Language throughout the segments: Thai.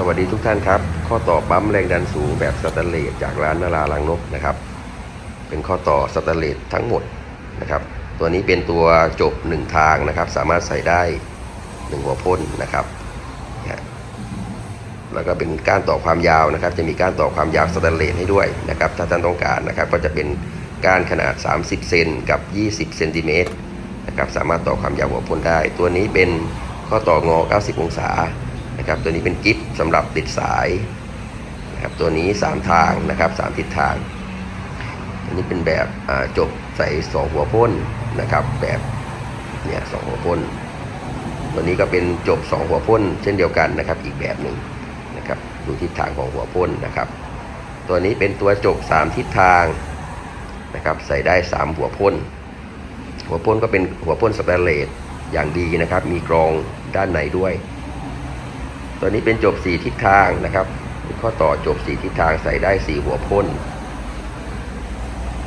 สวัสดีทุกท่านครับ ข้อต่อปั๊มแรงดันสูงแบบสแตนเลสจากร้านนาราลังนกนะครับ เป็นข้อต่อสแตนเลสทั้งหมดนะครับ ตัวนี้เป็นตัวจบหนึ่งทางนะครับ สามารถใส่ได้หนึ่งหัวพ่นนะครับแล้วก็เป็นก้านต่อความยาวนะครับ จะมีก้านต่อความยาวสแตนเลสให้ด้วยนะครับ ถ้าท่านต้องการนะครับ ก็จะเป็นก้านขนาด 30 เซนกับ 20เซนติเมตรนะครับ สามารถต่อความยาวหัวพ่นได้ ตัวนี้เป็นข้อต่องอ 90 องศา นะครับ ตัวนี้เป็นกิฟสำหรับติดสายนะครับตัวนี้ 3 ทางนะครับ3ทิศทาง อันนี้เป็นแบบจบใส่สองหัวพ่นนะครับ แบบเนี่ยสองหัวพ่นตัวนี้ก็เป็นจบ 2 หัวพ่นเช่นเดียวกันนะครับอีกแบบหนึ่งนะครับดูทิศทางของหัวพ่นนะครับ ตัวนี้เป็นตัวจบ 3 ทิศทางนะครับใส่ได้ 3 หัวพ่นหัวพ่นก็เป็นหัวพ่นสแตนเลสอย่างดีนะครับ มีกรองด้านในด้วย ตัวนี้เป็นจบสีทิศทางนะครับเป็นข้อต่อจบสีทิศทางใส่ได้สีหัวพ่น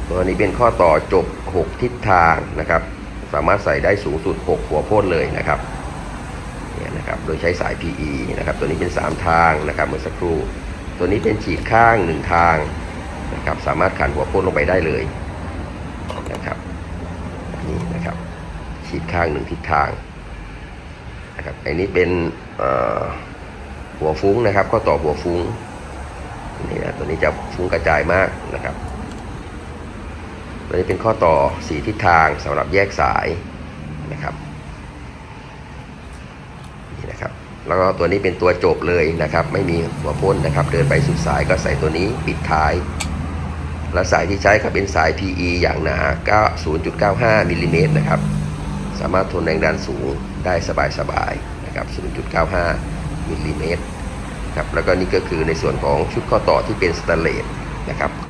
ตัวนี้เป็นข้อต่อจบ 6 ทิศทางนะครับ สามารถใส่ได้สูงสุด 6 หัวพ่นเลยนะครับเนี่ยนะครับ โดยใช้สาย PE นะครับ ตัวนี้เป็น 3 ทางนะครับเมื่อสักครู่ ตัวนี้เป็นฉีดข้าง 1 ทางนะครับ สามารถขันหัวพ่นลงไปได้เลยนะครับ นี่นะครับ ฉีดข้างหนึ่งทิศทางนะครับ อันนี้เป็นเอ่อ หัวฟุ้งนะครับ ข้อต่อหัวฟุ้งนี่นะตัวนี้จะฟุ้งกระจายมากนะครับตัวนี้เป็นข้อต่อสีทิศทางสำหรับแยกสายนะครับนี่นะครับ แล้วก็ตัวนี้เป็นตัวจบเลยนะครับ ไม่มีหัวพ่นนะครับ เดินไปสุดสายก็ใส่ตัวนี้ปิดท้าย และสายที่ใช้ก็เป็นสาย PE อย่างหนาก็0.95มิลลิเมตรนะครับ สามารถทนแรงดันสูงได้สบายๆนะครับ 0.95 มิลลิเมตรครับแล้วก็นี่ก็คือในส่วนของชุดข้อต่อที่เป็นสแตนเลสนะครับ